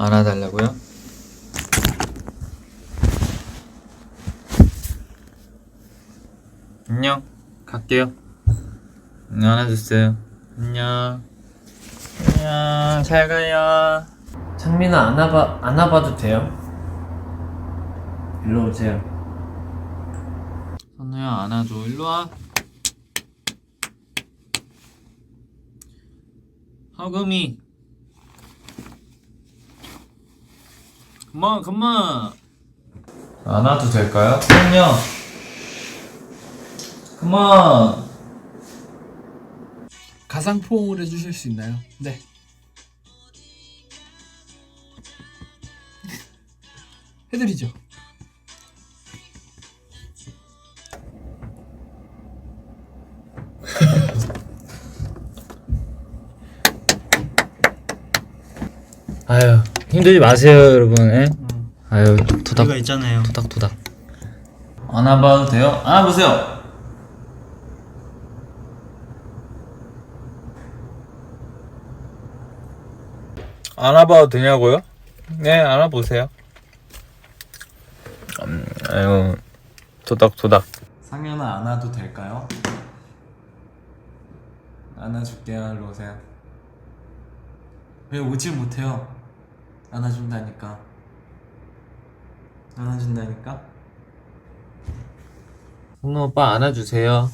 안아달라고요? 안녕. 갈게요. 안아주세요. 안녕. 안녕. 잘 가요. 창민아 안아봐 안아봐도 돼요? 일로 오세요. 선우야 안아줘. 일로 와. 허금이. 그만 그만. 안아도 될까요? 그럼요. 그만. 가상 포옹을 해주실 수 있나요? 네. 해드리죠. 아유 힘들지 마세요 여러분. 에? 아유 토닥 우리가 있잖아요. 토닥 토닥. 안아봐도 돼요? 안아보세요. 안아봐도 되냐고요? 네, 안아보세요. 음, 아유, 토닥토닥. 상현아 안아도 될까요? 안아줄게요. 일로 오세요. 왜 오질 못해요? 안아준다니까. 안아준다니까. 성노 오빠 안아주세요.